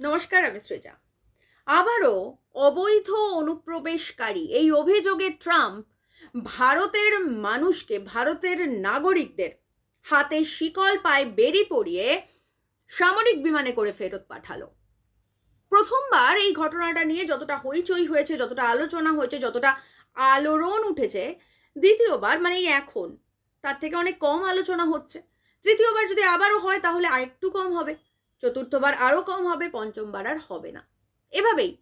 নমস্কার, আমি সৃজা। আবারও অবৈধ অনুপ্রবেশকারী এই অভিযোগে ট্রাম্প ভারতের মানুষকে, ভারতের নাগরিকদের হাতে শিকল পায়ে বেরি পড়িয়ে সামরিক বিমানে করে ফেরত পাঠালো। প্রথমবার এই ঘটনাটা নিয়ে যতটা হইচই হয়েছে, যতটা আলোচনা হয়েছে, যতটা আলোড়ন উঠেছে, দ্বিতীয়বার মানে এখন, তার থেকে অনেক কম আলোচনা হচ্ছে। তৃতীয়বার যদি আবারও হয়, তাহলে আরেকটু কম হবে। চতুর্থবার আরও কম হবে, পঞ্চমবার আর হবে না। এভাবেই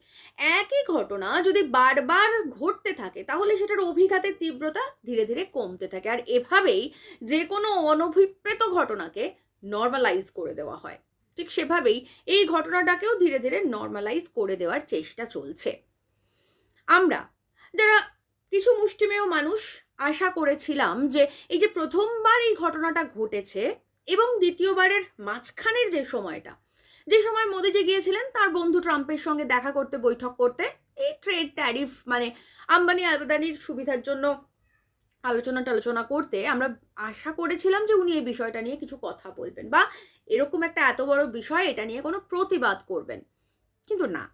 একই ঘটনা যদি বারবার ঘটতে থাকে, তাহলে সেটার অভিঘাতের তীব্রতা ধীরে ধীরে কমতে থাকে। আর এভাবেই যে কোনো অনভিপ্রেত ঘটনাকে নর্মালাইজ করে দেওয়া হয়। ঠিক সেভাবেই এই ঘটনাটাকেও ধীরে ধীরে নর্মালাইজ করে দেওয়ার চেষ্টা চলছে। আমরা যারা কিছু মুষ্টিমেয় মানুষ, আশা করেছিলাম যে এই যে প্রথমবার এই ঘটনাটা ঘটেছে এবং দ্বিতীয়বারের মাঝখানের যে সময়টা, যে সময় মোদিজি গিয়েছিলেন, তার বন্ধু ট্রাম্পের সঙ্গে দেখা করতে, বৈঠক করতে এই ট্রেড ট্যারিফ মানে আম্বানি আবেদানির সুবিধার জন্য আলোচনা টালোচনা করতে, আমরা আশা করেছিলাম যে উনি এই বিষয়টা নিয়ে কিছু কথা বলবেন বা এরকম একটা এত বড় বিষয়, এটা নিয়ে কোনো প্রতিবাদ করবেন। কিন্তু না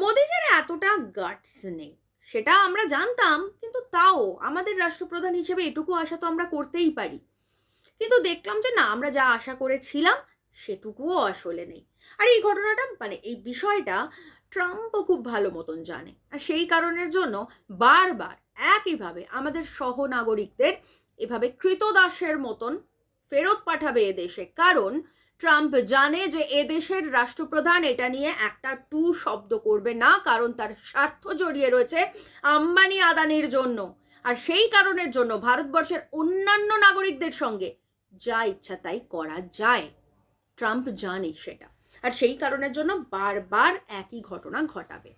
মোদিজির এতটা গাটস নেই, সেটা আমরা জানতাম, কিন্তু তাও আমাদের রাষ্ট্রপ্রধান হিসেবে এটুকু আশা তো আমরা করতেই পারি। কিন্তু দেখলাম যে না, আমরা যা আশা করেছিলাম সেটুকুও আসলে নেই। আর এই ঘটনাটা মানে এই বিষয়টা ট্রাম্পও খুব ভালো মতন জানে। আর সেই কারণের জন্য বারবার একইভাবে আমাদের সহনাগরিকদের এভাবে কৃতদাসের মতন ফেরত পাঠাবে এদেশে। কারণ ট্রাম্প জানে যে এদেশের রাষ্ট্রপ্রধান এটা নিয়ে একটা টু শব্দ করবে না, কারণ তার স্বার্থ জড়িয়ে রয়েছে আম্বানি আদানির জন্য। আর সেই কারণের জন্য ভারতবর্ষের অন্যান্য নাগরিকদের সঙ্গে যা ইচ্ছা তাই করা যায়। ট্রাম্প জানে সেটা। আর সেই কারণের জন্য বারবার একই ঘটনা ঘটাবে।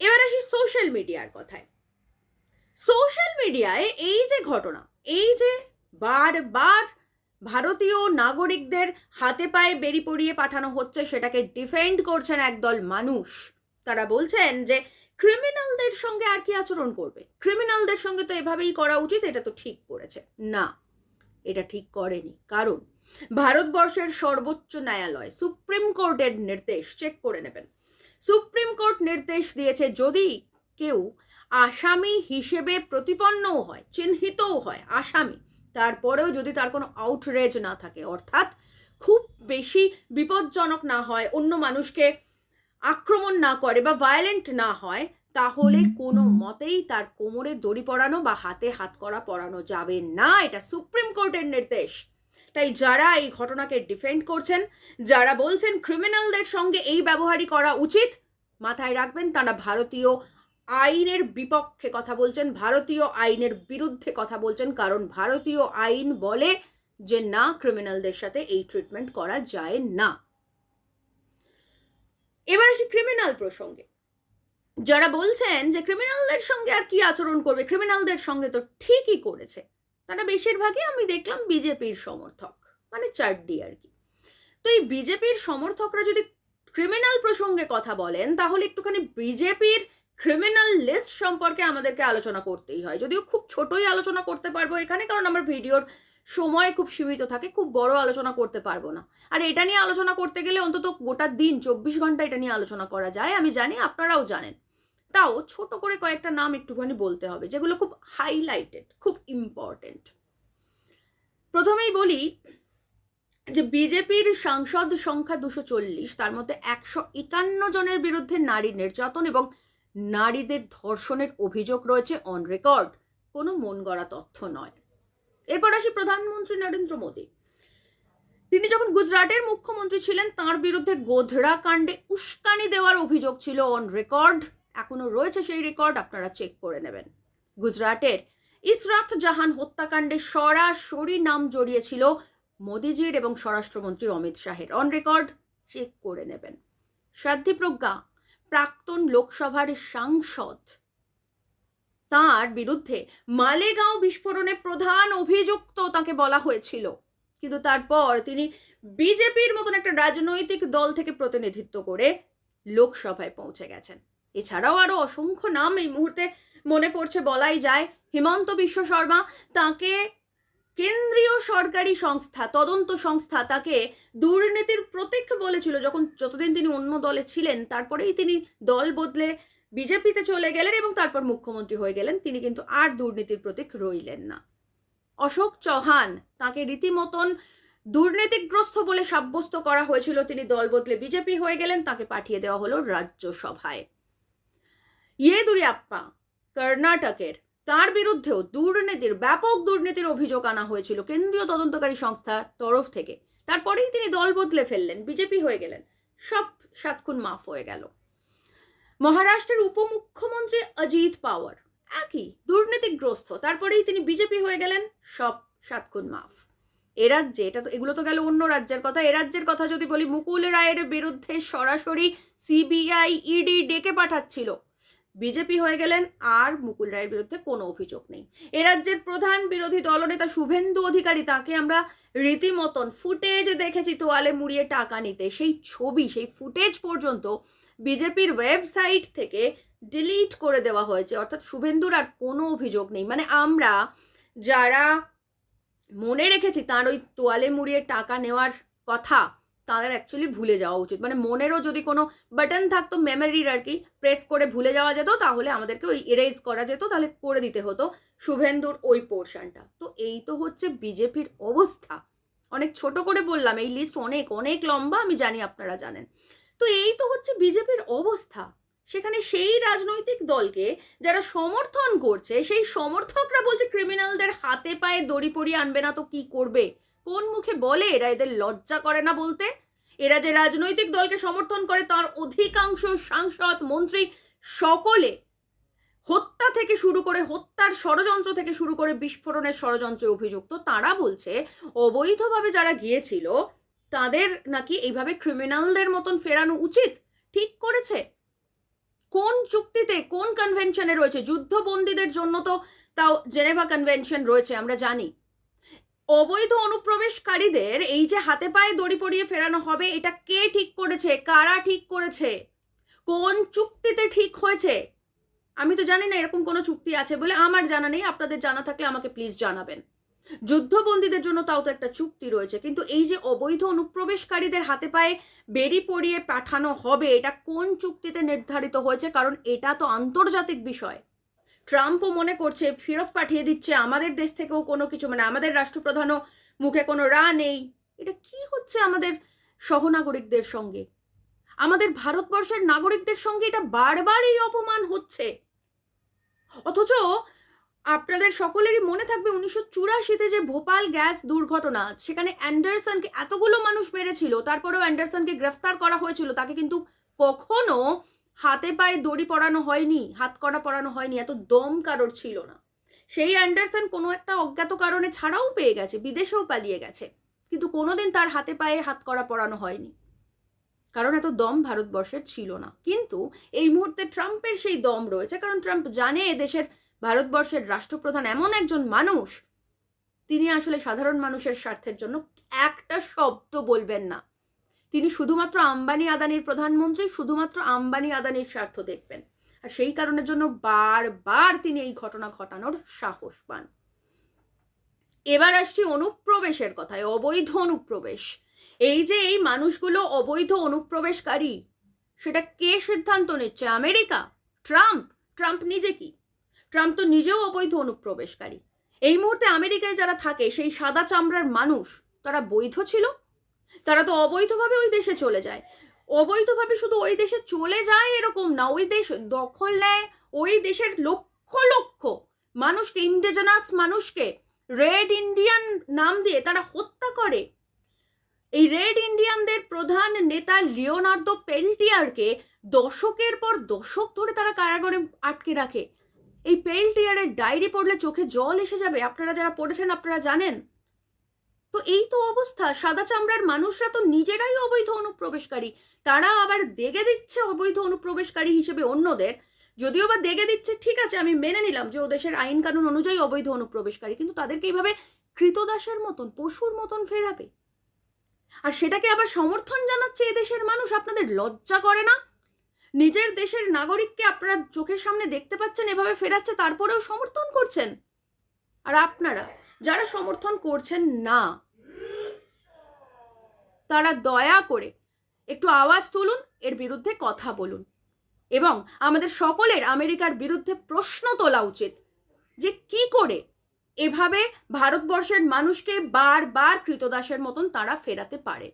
এবার আসি সোশ্যাল মিডিয়ার কথায়। সোশ্যাল মিডিয়ায় এই যে ঘটনা, এই যে বারবার ভারতীয় নাগরিকদের হাতে পায়ে বেরি পড়িয়ে পাঠানো হচ্ছে, সেটাকে ডিফেন্ড করছেন একদল মানুষ। তারা বলছেন যে ক্রিমিনালদের সঙ্গে আর কি আচরণ করবে? ক্রিমিনালদের সঙ্গে তো এভাবেই করা উচিত, এটা তো ঠিক করেছে। না। এটা ঠিক করেনি। কারণ ভারতবর্ষের সর্বোচ্চ ন্যায়ালয় সুপ্রিম কোর্টের নির্দেশ চেক করে নেবেন। সুপ্রিম কোর্ট নির্দেশ দিয়েছে যদি কেউ আসামি হিসেবে প্রতিপন্নও হয়, চিহ্নিতও হয়, আসামি, তারপরেও যদি তার কোনো আউটরেজ না থাকে, অর্থাৎ খুব বেশি বিপজ্জনক না হয়, অন্য মানুষকে আক্রমণ না করে বা ভায়োলেন্ট না হয় তাহলে কোনো মতেই তার কোমরে দড়ি পরানো বা হাতে হাত করা পরানো যাবে না। এটা সুপ্রিম কোর্টের নির্দেশ। তাই যারা এই ঘটনাকে ডিফেন্ড করছেন যারা বলছেন ক্রিমিনালদের সঙ্গে এই ব্যবহারই করা উচিত মাথায় রাখবেন তারা ভারতীয় আইনের বিপক্ষে কথা বলছেন ভারতীয় আইনের বিরুদ্ধে কথা বলছেন কারণ ভারতীয় আইন বলে যে না ক্রিমিনালদের সাথে এই ট্রিটমেন্ট করা যায় না। এবার আসি ক্রিমিনাল প্রসঙ্গে। যারা বলছেন যে ক্রিমিনালদের সঙ্গে আর কি আচরণ করবে ক্রিমিনালদের সঙ্গে তো ঠিকই করেছে। তারা বেশিরভাগই আমি দেখলাম বিজেপির সমর্থক মানে চারডি আর কি। তো এই বিজেপির সমর্থকরা যদি ক্রিমিনাল প্রসঙ্গে কথা বলেন, তাহলে একটুখানি বিজেপির ক্রিমিনাল লিস্ট সম্পর্কে আমাদেরকে আলোচনা করতেই হয়। যদিও খুব ছোটই আলোচনা করতে পারব এখানে, কারণ আমার ভিডিওর সময় খুব সীমিত থাকে, খুব বড় আলোচনা করতে পারব না। আর এটা নিয়ে আলোচনা করতে গেলে অন্তত গোটা দিন, চব্বিশ ঘণ্টা এটা নিয়ে আলোচনা করা যায়, আমি জানি, আপনারাও জানেন। তাও ছোট করে কয়েকটা নাম একটুখানি বলতে হবে, যেগুলো খুব হাইলাইটেড খুব ইম্পর্টেন্ট প্রথমেই বলি যে বিজেপির সাংসদ সংখ্যা দুশো চল্লিশ, তার মধ্যে একশো একান্ন জনের বিরুদ্ধে নারী নির্যাতন এবং নারীদের ধর্ষণের অভিযোগ রয়েছে অন রেকর্ড কোনো মন গড়া তথ্য নয়। এরপর আসি প্রধানমন্ত্রী নরেন্দ্র মোদী। তিনি যখন গুজরাটের মুখ্যমন্ত্রী ছিলেন, তার বিরুদ্ধে গোধরা কাণ্ডে উস্কানি দেওয়ার অভিযোগ ছিল অন রেকর্ড এখনও রয়েছে সেই রেকর্ড আপনারা চেক করে নেবেন। গুজরাটের ইসরাত জাহান হত্যাকাণ্ডে সরাসরি নাম জড়িয়েছিল মোদিজির এবং স্বরাষ্ট্রমন্ত্রী অমিত শাহের। অন রেকর্ড চেক করে নেবেন। সাধ্যি প্রজ্ঞা, প্রাক্তন লোকসভার সাংসদ, তার বিরুদ্ধে মালেগাঁও বিস্ফোরণে প্রধান অভিযুক্ত তাকে বলা হয়েছিল। কিন্তু তারপর তিনি বিজেপির মতন একটা রাজনৈতিক দল থেকে প্রতিনিধিত্ব করে লোকসভায় পৌঁছে গেছেন। এছাড়াও আরও অসংখ্য নাম এই মুহূর্তে মনে পড়ছে, বলাই যায়। হিমন্ত বিশ্ব শর্মা তাকে কেন্দ্রীয় সরকারি সংস্থা, তদন্ত সংস্থা তাকে দুর্নীতির প্রতীক বলেছিল। যখন যতদিন তিনি অন্য দলে ছিলেন, তারপরেই তিনি দল বদলে বিজেপিতে চলে গেলেন এবং তারপর মুখ্যমন্ত্রী হয়ে গেলেন। তিনি কিন্তু আর দুর্নীতির প্রতীক রইলেন না। অশোক চৌহান তাকে রীতিমতন দুর্নীতিগ্রস্ত বলে সাব্যস্ত করা হয়েছিল। তিনি দল বদলে বিজেপি হয়ে গেলেন, তাকে পাঠিয়ে দেওয়া হলো রাজ্যসভায়। ইয়েদুরিয়াপ্পা কর্ণাটকের। তার বিরুদ্ধেও দুর্নীতির, ব্যাপক দুর্নীতির অভিযোগ আনা হয়েছিল কেন্দ্রীয় তদন্তকারী সংস্থার তরফ থেকে। তারপরেই তিনি দল বদলে ফেললেন, বিজেপি হয়ে গেলেন। সব সাতক্ষণ মাফ হয়ে গেল। মহারাষ্ট্রের উপমুখ্যমন্ত্রী অজিত পাওয়ার, একই, দুর্নীতিগ্রস্ত। তারপরেই তিনি বিজেপি হয়ে গেলেন, সব সাতক্ষণ মাফ। এ রাজ্যে, এটা তো, এগুলো তো গেল অন্য রাজ্যের কথা। এ রাজ্যের কথা যদি বলি, মুকুল রায়ের বিরুদ্ধে সরাসরি সিবিআই, ইডি ডেকে পাঠাচ্ছিল। বিজেপি হয়ে গেলেন আর মুকুল রায়ের বিরুদ্ধে কোনো অভিযোগ নেই। এ রাজ্যের প্রধান বিরোধী দলনেতা শুভেন্দু অধিকারী তাকে আমরা রীতিমতন ফুটেজ দেখেছি তোয়ালে মুড়িয়ে টাকা নিতে। সেই ছবি, সেই ফুটেজ পর্যন্ত বিজেপির ওয়েবসাইট থেকে ডিলিট করে দেওয়া হয়েছে। অর্থাৎ শুভেন্দুর আর কোনো অভিযোগ নেই। মানে আমরা যারা মনে রেখেছি তার ওই তোয়ালে মুড়িয়ে টাকা নেওয়ার কথা তাদের অ্যাকচুয়ালি ভুলে যাওয়া উচিত। মানে মনেরও যদি কোনো বাটন থাকতো মেমোরির আর কি প্রেস করে ভুলে যাওয়া যেত, তাহলে আমাদেরকে ওই এরেজ করা যেত, তাহলে করে দিতে হতো শুভেন্দুর ওই পোর্শনটা তো এই তো হচ্ছে বিজেপির অবস্থা। অনেক ছোট করে বললাম, এই লিস্ট অনেক অনেক লম্বা, আমি জানি আপনারা জানেন। তো এই তো হচ্ছে বিজেপির অবস্থা। সেখানে সেই রাজনৈতিক দলকে যারা সমর্থন করছে, সেই সমর্থকরা বলছে ক্রিমিনালদের হাতে পায়ে দড়ি পরিয়ে আনবে না, তো কি করবে? কোন মুখে বলে এরা এদের লজ্জা করে না বলতে? এরা যে রাজনৈতিক দলকে সমর্থন করে তার অধিকাংশ সাংসদ, মন্ত্রী সকলে হত্যা থেকে শুরু করে হত্যার ষড়যন্ত্র থেকে শুরু করে বিস্ফোরণের ষড়যন্ত্রে অভিযুক্ত তারা বলছে, অবৈধভাবে যারা গিয়েছিল, তাদের নাকি এইভাবে ক্রিমিনালদের মতন ফেরানো উচিত? ঠিক করেছে? কোন চুক্তিতে, কোন কনভেনশনে রয়েছে? যুদ্ধবন্দীদের জন্য তো তাও জেনেভা কনভেনশন রয়েছে, আমরা জানি। অবৈধ অনুপ্রবেশকারীদের এই যে হাতে পায়ে দড়ি পরিয়ে ফেরানো হবে, এটা কে ঠিক করেছে? কারা ঠিক করেছে? কোন চুক্তিতে ঠিক হয়েছে? আমি তো জানি না এরকম কোনো চুক্তি আছে বলে আমার জানা নেই। আপনাদের জানা থাকলে আমাকে প্লিজ জানাবেন। যুদ্ধবন্দীদের জন্য তাও তো একটা চুক্তি রয়েছে। কিন্তু এই যে অবৈধ অনুপ্রবেশকারীদের হাতে পায়ে বেরি পরিয়ে পাঠানো হবে, এটা কোন চুক্তিতে নির্ধারিত হয়েছে? কারণ এটা তো আন্তর্জাতিক বিষয়। ট্রাম্পও মনে করছে, ফেরত পাঠিয়ে দিচ্ছে আমাদের দেশ থেকেও কোনো কিছু মানে আমাদের রাষ্ট্রপ্রধানও মুখে কোনো রা নেই। এটা কি হচ্ছে আমাদের সহনাগরিকদের সঙ্গে? আমাদের ভারতবর্ষের নাগরিকদের সঙ্গে এটা বারবার এই অপমান হচ্ছে। অথচ আপনাদের সকলেরই মনে থাকবে উনিশশো চুরাশিতে যে ভোপাল গ্যাস দুর্ঘটনা, সেখানে অ্যান্ডারসনকে এতগুলো মানুষ মেরেছিল, তারপরেও অ্যান্ডারসনকে গ্রেফতার করা হয়েছিল, তাকে কিন্তু কখনো হাতে পায়ে দড়ি পরানো হয়নি, হাত করা পরানো হয়নি, এত দম কারোর ছিল না। সেই অ্যান্ডারসন কোনো একটা অজ্ঞাত কারণে ছাড়াও পেয়ে গেছে, বিদেশেও পালিয়ে গেছে, কিন্তু কোনোদিন তার হাতে পায়ে হাত করা পরানো হয়নি। কারণ এত দম ভারতবর্ষের ছিল না। কিন্তু এই মুহূর্তে ট্রাম্পের সেই দম রয়েছে, কারণ ট্রাম্প জানে এদেশের ভারতবর্ষের রাষ্ট্রপ্রধান এমন একজন মানুষ, তিনি আসলে সাধারণ মানুষের স্বার্থের জন্য একটা শব্দ বলবেন না। তিনি শুধুমাত্র আম্বানি আদানির প্রধানমন্ত্রী, শুধুমাত্র আম্বানি আদানির স্বার্থ দেখবেন। আর সেই কারণের জন্য বারবার তিনি এই ঘটনা ঘটানোর সাহস পান। এবার আসছি অনুপ্রবেশের কথায়, অবৈধ অনুপ্রবেশ। এই যে এই মানুষগুলো অবৈধ অনুপ্রবেশকারী, সেটা কে সিদ্ধান্ত নিচ্ছে? আমেরিকা? ট্রাম্প? ট্রাম্প নিজে কি? ট্রাম্প তো নিজেও অবৈধ অনুপ্রবেশকারী। এই মুহূর্তে আমেরিকায় যারা থাকে, সেই সাদা চামড়ার মানুষ, তারা বৈধ ছিল? তারা তো অবৈধভাবে ওই দেশে চলে যায়। অবৈধভাবে শুধু ওই দেশে চলে যায় এরকম না, ওই দেশ দখল নেয় ওই দেশের লক্ষ লক্ষ মানুষকে ইন্ডিজেনাস মানুষকে। রেড ইন্ডিয়ান নাম দিয়ে তারা হত্যা করে। এই রেড ইন্ডিয়ানদের প্রধান নেতা লিওনার্দো পেলটিয়ারকে দশকের পর দশক ধরে তারা কারাগারে আটকে রাখে। এই পেলটিয়ারের ডায়েরি পড়লে চোখে জল এসে যাবে। আপনারা যারা পড়েছেন, আপনারা জানেন। তো এই তো অবস্থা। সাদা চামড়ার মানুষরা তো নিজেরাই অবৈধ অনুপ্রবেশকারী। তারা আবার দেখে দিচ্ছে অবৈধ অনুপ্রবেশকারী হিসেবে অন্যদের। যদিও বা দেখে দিচ্ছে, ঠিক আছে, আমি মেনে নিলাম যে ও দেশের আইন কানুন অনুযায়ী অবৈধ অনুপ্রবেশকারী, কিন্তু তাদেরকে এইভাবে কৃতদাসের মতন, পশুর মতন ফেরাবে? আর সেটাকে আবার সমর্থন জানাচ্ছে এদেশের মানুষ? আপনাদের লজ্জা করে না? নিজের দেশের নাগরিককে আপনারা চোখের সামনে দেখতে পাচ্ছেন, এভাবে ফেরাচ্ছে, তারপরেও সমর্থন করছেন? আর আপনারা? যারা সমর্থন করছেন না, তারা দয়া করে একটু আওয়াজ তুলুন, এর বিরুদ্ধে কথা বলুন। এবং আমাদের সকলের আমেরিকার বিরুদ্ধে প্রশ্ন তোলা উচিত যে কি করে এভাবে ভারতবর্ষের মানুষকে বারবার কৃতদাসের মতন তারা ফেরাতে পারে।